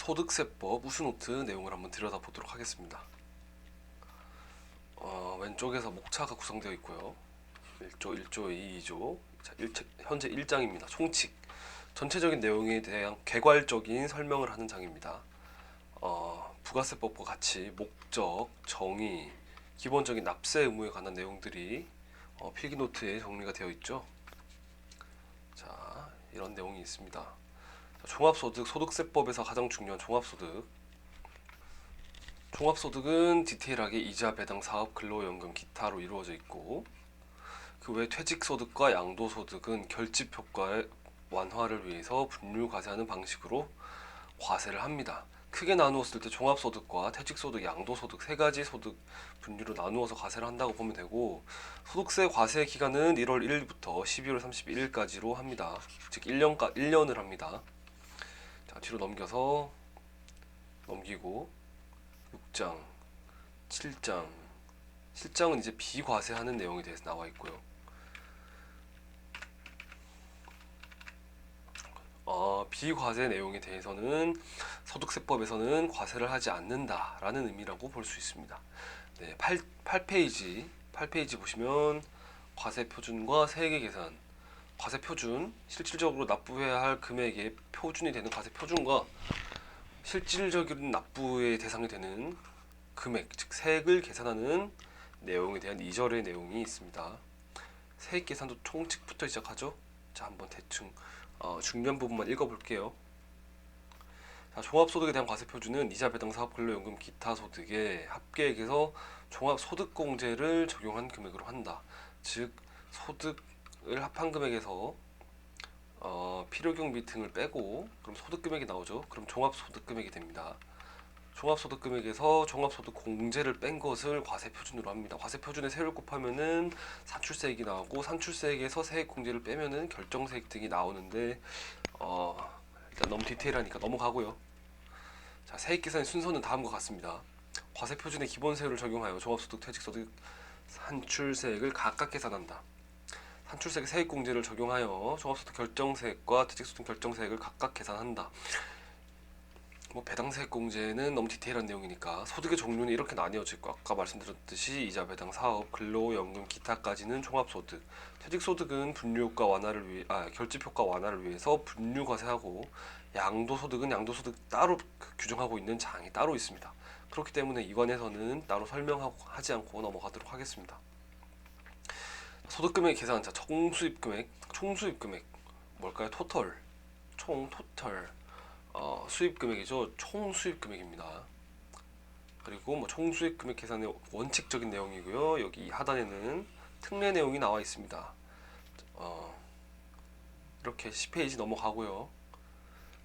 소득세법 우수노트 내용을 한번 들여다보도록 하겠습니다. 어, 왼쪽에서 목차가 구성되어 있고요. 1조, 1조, 2, 2조. 자, 일, 현재 1장입니다. 총칙. 전체적인 내용에 대한 개괄적인 설명을 하는 장입니다. 어, 부가세법과 같이 목적, 정의, 기본적인 납세 의무에 관한 내용들이 어, 필기 노트에 정리가 되어 있죠. 자, 이런 내용이 있습니다. 자, 종합소득, 소득세법에서 가장 중요한 종합소득. 종합소득은 디테일하게 이자, 배당, 사업, 근로연금, 기타로 이루어져 있고 그 외 퇴직소득과 양도소득은 결집 효과의 완화를 위해서 분류 과세하는 방식으로 과세를 합니다. 크게 나누었을 때 종합소득과 퇴직소득, 양도소득 세 가지 소득 분류로 나누어서 과세를 한다고 보면 되고 소득세 과세 기간은 1월 1일부터 12월 31일까지로 합니다. 즉 1년까 1년을 합니다. 자, 뒤로 넘겨서 넘기고 6장, 7장, 7장은 이제 비과세하는 내용에 대해서 나와 있고요. 어, 비과세 내용에 대해서는 소득세법에서는 과세를 하지 않는다라는 의미라고 볼 수 있습니다. 네, 8, 8페이지 8페이지 보시면 과세 표준과 세액의 계산 과세 표준 실질적으로 납부해야 할 금액의 표준이 되는 과세 표준과 실질적인 납부의 대상이 되는 금액 즉 세액을 계산하는 내용에 대한 2절의 내용이 있습니다. 세액 계산도 총칙부터 시작하죠. 자 한번 대충 어, 중요한 부분만 읽어볼게요. 자, 종합소득에 대한 과세 표준은 이자 배당 사업 근로연금 기타 소득의 합계액에서 종합소득공제를 적용한 금액으로 한다. 즉 소득 을 합한 금액에서 어, 필요경비 등을 빼고 그럼 소득 금액이 나오죠. 그럼 종합소득 금액이 됩니다. 종합소득 금액에서 종합소득 공제를 뺀 것을 과세 표준으로 합니다. 과세 표준에 세율 곱하면은 산출세액이 나오고 산출세액에서 세액 공제를 빼면은 결정세액 등이 나오는데 어, 일단 너무 디테일하니까 넘어가고요. 자, 세액 계산의 순서는 다음과 같습니다. 과세 표준의 기본 세율을 적용하여 종합소득, 퇴직소득, 산출세액을 각각 계산한다. 산출세액 세액 공제를 적용하여 종합소득 결정세액과 퇴직소득 결정세액을 각각 계산한다. 뭐 배당세액 공제는 너무 디테일한 내용이니까 소득의 종류는 이렇게 나뉘어져 있고 아까 말씀드렸듯이 이자 배당 사업 근로연금 기타까지는 종합소득. 퇴직소득은 분류효과 완화를 위해 아 결집효과 완화를 위해서 분류 과세하고 양도소득은 양도소득 따로 그 규정하고 있는 장이 따로 있습니다. 그렇기 때문에 이관에서는 따로 설명하고 하지 않고 넘어가도록 하겠습니다 소득금액 계산 자 총수입 금액 총수입 금액 뭘까요 토털 총 토털 어, 수입 금액이죠. 총 수입 금액입니다. 그리고 뭐 총 수입 금액 계산의 원칙적인 내용이고요. 여기 이 하단에는 특례 내용이 나와 있습니다. 어, 이렇게 10페이지 넘어가고요.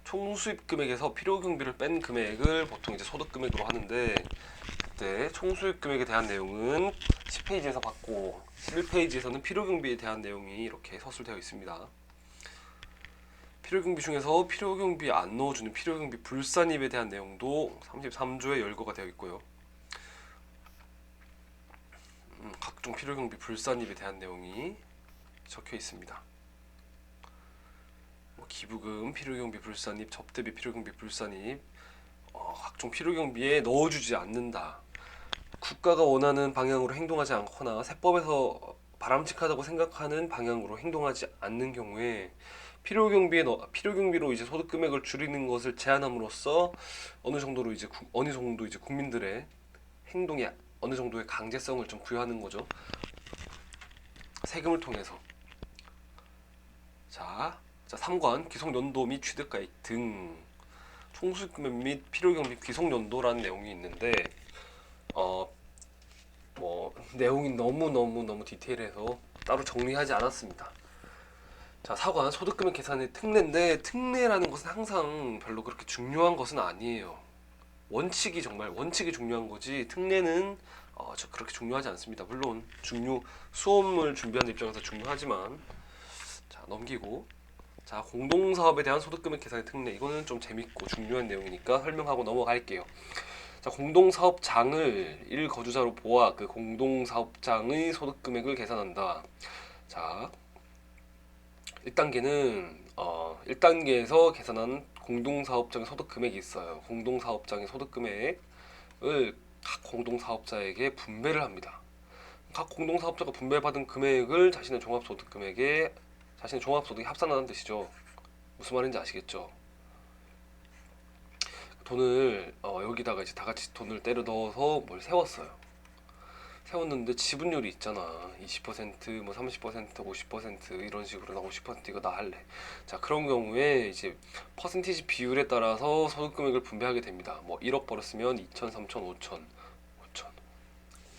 총 수입 금액에서 필요 경비를 뺀 금액을 보통 이제 소득 금액으로 하는데 그 때 총 수입 금액에 대한 내용은 10페이지에서 받고 11페이지에서는 필요 경비에 대한 내용이 이렇게 서술되어 있습니다. 필요경비 중에서 필요경비 안 넣어주는 필요경비 불산입에 대한 내용도 33조에 열거가 되어 있고요. 음, 각종 필요경비 불산입에 대한 내용이 적혀 있습니다. 뭐 기부금 필요경비 불산입, 접대비 필요경비 불산입, 어, 각종 필요경비에 넣어주지 않는다. 국가가 원하는 방향으로 행동하지 않거나 세법에서 바람직하다고 생각하는 방향으로 행동하지 않는 경우에 필요 경비에 넣 필요 경비로 이제 소득 금액을 줄이는 것을 제한함으로써 어느 정도로 이제 구, 어느 정도 이제 국민들의 행동에 어느 정도의 강제성을 좀 부여하는 거죠. 세금을 통해서. 자, 자 3관 기속 연도 및 취득가액 등 총수익 금액 및 필요 경비 귀속 연도라는 내용이 있는데 어 뭐 내용이 너무 너무 너무 디테일해서 따로 정리하지 않았습니다. 자, 사관 소득금액 계산의 특례인데 특례라는 것은 항상 별로 그렇게 중요한 것은 아니에요. 원칙이 정말 원칙이 중요한 거지 특례는 어, 저 그렇게 중요하지 않습니다. 물론 중요 수험을 준비하는 입장에서 중요하지만 자 넘기고 자 공동사업에 대한 소득금액 계산의 특례 이거는 좀 재밌고 중요한 내용이니까 설명하고 넘어갈게요. 자 공동사업장을 1거주자로 보아 그 공동사업장의 소득금액을 계산한다. 자 1단계는 어, 1단계에서 계산한 공동사업장의 소득 금액이 있어요. 공동사업장의 소득 금액을 각 공동사업자에게 분배를 합니다. 각 공동사업자가 분배받은 금액을 자신의 종합소득 금액에 자신의 종합소득에 합산하는 뜻이죠. 무슨 말인지 아시겠죠? 돈을 어, 여기다가 이제 다 같이 돈을 때려 넣어서 뭘 세웠어요. 세웠는데 지분율이 있잖아. 20%, 뭐 30%, 50% 이런 식으로 나 50% 이거 나 할래. 자 그런 경우에 이제 퍼센티지 비율에 따라서 소득 금액을 분배하게 됩니다. 뭐 1억 벌었으면 2천, 3천, 5천, 5천.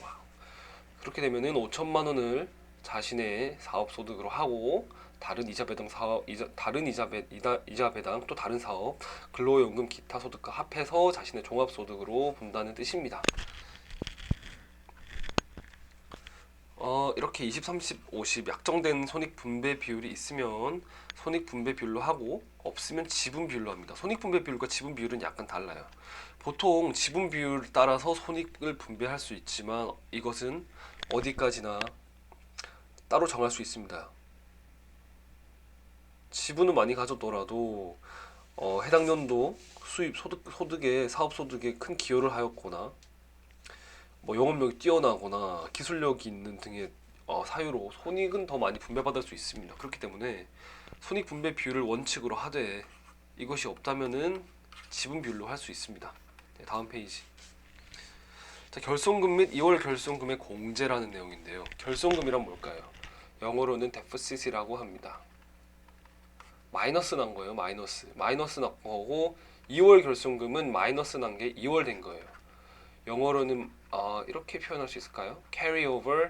와우. 그렇게 되면은 5천만 원을 자신의 사업 소득으로 하고 다른 이자 배당 사업 이자 다른 이자 배 이자, 이자 배당 또 다른 사업 근로연금 기타 소득과 합해서 자신의 종합 소득으로 본다는 뜻입니다. 어, 이렇게 20, 30, 50 약정된 손익 분배 비율이 있으면 손익 분배 비율로 하고 없으면 지분 비율로 합니다. 손익 분배 비율과 지분 비율은 약간 달라요. 보통 지분 비율 따라서 손익을 분배할 수 있지만 이것은 어디까지나 따로 정할 수 있습니다. 지분은 많이 가졌더라도 어, 해당 연도 수입 소득 소득에 사업 소득에 큰 기여를 하였거나 뭐 영업력이 뛰어나거나 기술력이 있는 등의 어, 사유로 손익은 더 많이 분배받을 수 있습니다. 그렇기 때문에 손익 분배 비율을 원칙으로 하되 이것이 없다면은 지분 비율로 할 수 있습니다. 네, 다음 페이지. 자, 결손금 및 2월 결손금의 공제라는 내용인데요. 결손금이란 뭘까요? 영어로는 데프시트라고 합니다. 마이너스 난 거예요. 마이너스. 마이너스 난 거고 2월 결손금은 마이너스 난 게 2월 된 거예요. 영어로는 어, 이렇게 표현할 수 있을까요? carry over,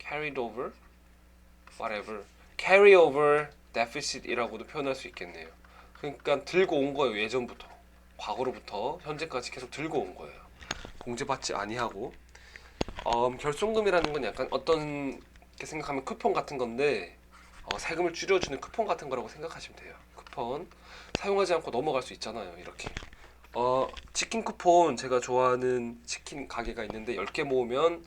carried over, whatever, carry over deficit이라고도 표현할 수 있겠네요. 그러니까 들고 온 거예요 예전부터 과거로부터 현재까지 계속 들고 온 거예요. 공제받지 아니하고 음, 결손금이라는 건 약간 어떤 게 생각하면 쿠폰 같은 건데 어, 세금을 줄여주는 쿠폰 같은 거라고 생각하시면 돼요. 쿠폰 사용하지 않고 넘어갈 수 있잖아요. 이렇게 어, 치킨 쿠폰 제가 좋아하는 치킨 가게가 있는데 10개 모으면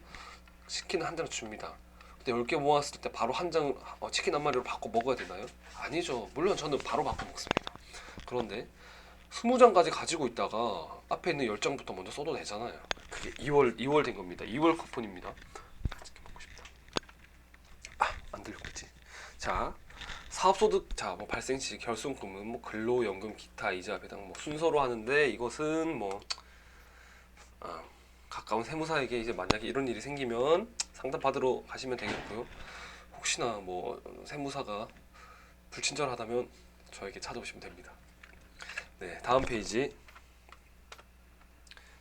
치킨 한장 줍니다. 근데 10개 모았을 때 바로 한 장 어, 치킨 한 마리로 바꿔 먹어야 되나요? 아니죠. 물론 저는 바로 바꿔 먹습니다. 그런데 20장까지 가지고 있다가 앞에 있는 10장부터 먼저 써도 되잖아요. 그게 2월 2월 된 겁니다. 2월 쿠폰입니다. 치킨 먹고 싶다. 아, 안 들리고 있지. 자, 사업소득 자 뭐 발생 시 결손금은 뭐 근로연금 기타 이자 배당 뭐 순서로 하는데 이것은 뭐 아, 가까운 세무사에게 이제 만약에 이런 일이 생기면 상담 받으러 가시면 되겠고요. 혹시나 뭐 세무사가 불친절하다면 저에게 찾아오시면 됩니다. 네, 다음 페이지.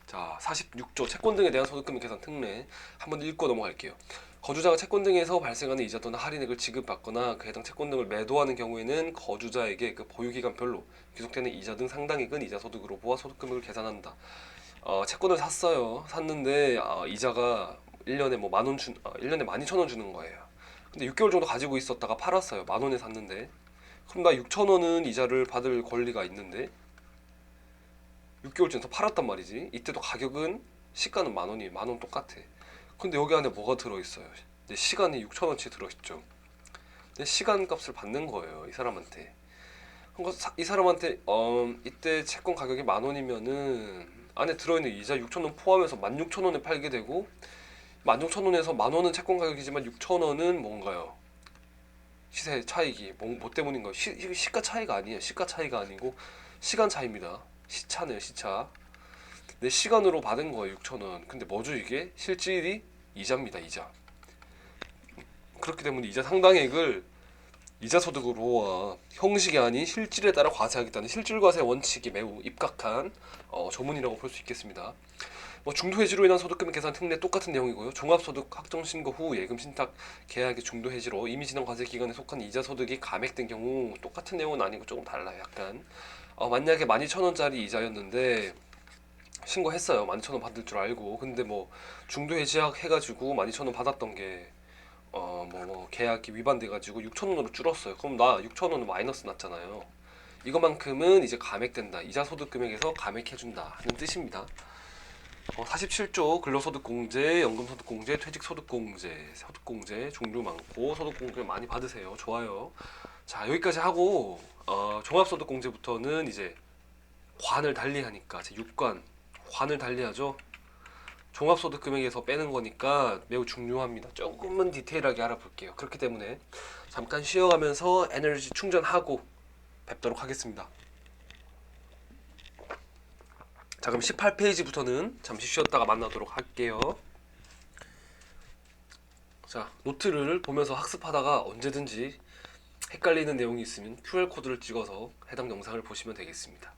자, 46조 채권 등에 대한 소득금 계산 특례 한번 읽고 넘어갈게요. 거주자가 채권 등에서 발생하는 이자 또는 할인액을 지급받거나 그 해당 채권 등을 매도하는 경우에는 거주자에게 그 보유기간별로 귀속되는 이자 등 상당액은 이자 소득으로 보아 소득금액을 계산한다. 어, 채권을 샀어요. 샀는데 어, 이자가 1년에 뭐 만 원 준, 어, 1년에 12,000원 주는 거예요. 근데 6개월 정도 가지고 있었다가 팔았어요. 만 원에 샀는데. 그럼 나 6,000원은 이자를 받을 권리가 있는데 6개월 전에 팔았단 말이지. 이때도 가격은 시가는 만 원이 만 원 똑같아. 근데 여기 안에 뭐가 들어있어요? 내 시간이 6천 원치 들어있죠. 내 시간 값을 받는 거예요 이 사람한테. 그러니까 사- 이 사람한테 어, 이때 채권 가격이 만 원이면은 안에 들어있는 이자 6천 원 포함해서 16,000원에 팔게 되고 16,000원에서 만 원은 채권 가격이지만 6,000원은 뭔가요? 시세 차익이 뭐, 뭐 때문인가요? 시, 시- 시가 차이가 아니에요. 시가 차이가 아니고 시간 차이입니다. 시차네요, 시차. 내 시간으로 받은 거예요 6천 원. 근데 뭐죠 이게? 실질이? 이자입니다 이자. 그렇기 때문에 이자 상당액을 이자 소득으로 형식이 아닌 실질에 따라 과세하겠다는 실질 과세 원칙이 매우 입각한 어, 조문이라고 볼 수 있겠습니다. 뭐 중도 해지로 인한 소득금 계산 특례 똑같은 내용이고요. 종합소득 확정 신고 후 예금 신탁 계약의 중도 해지로 이미 지난 과세 기간에 속한 이자 소득이 감액된 경우 똑같은 내용은 아니고 조금 달라요 약간. 어, 만약에 12,000원짜리 이자였는데 신고했어요. 12,000원 받을 줄 알고. 근데 뭐 중도 해지약 해가지고 12,000원 받았던 게 어 뭐 뭐 계약이 위반돼가지고 6,000원으로 줄었어요. 그럼 나 6,000원은 마이너스 났잖아요. 이거만큼은 이제 감액된다. 이자 소득 금액에서 감액해준다 하는 뜻입니다. 어, 47조 근로소득공제, 연금소득공제, 퇴직소득공제, 소득공제 종류 많고 소득공제 많이 받으세요. 좋아요. 자 여기까지 하고 어, 종합소득공제부터는 이제 관을 달리하니까 제 6관 관을 달리하죠. 종합소득 금액에서 빼는 거니까 매우 중요합니다. 조금은 디테일하게 알아볼게요. 그렇기 때문에 잠깐 쉬어가면서 에너지 충전하고 뵙도록 하겠습니다. 자 그럼 18페이지부터는 잠시 쉬었다가 만나도록 할게요. 자 노트를 보면서 학습하다가 언제든지 헷갈리는 내용이 있으면 QR 코드를 찍어서 해당 영상을 보시면 되겠습니다.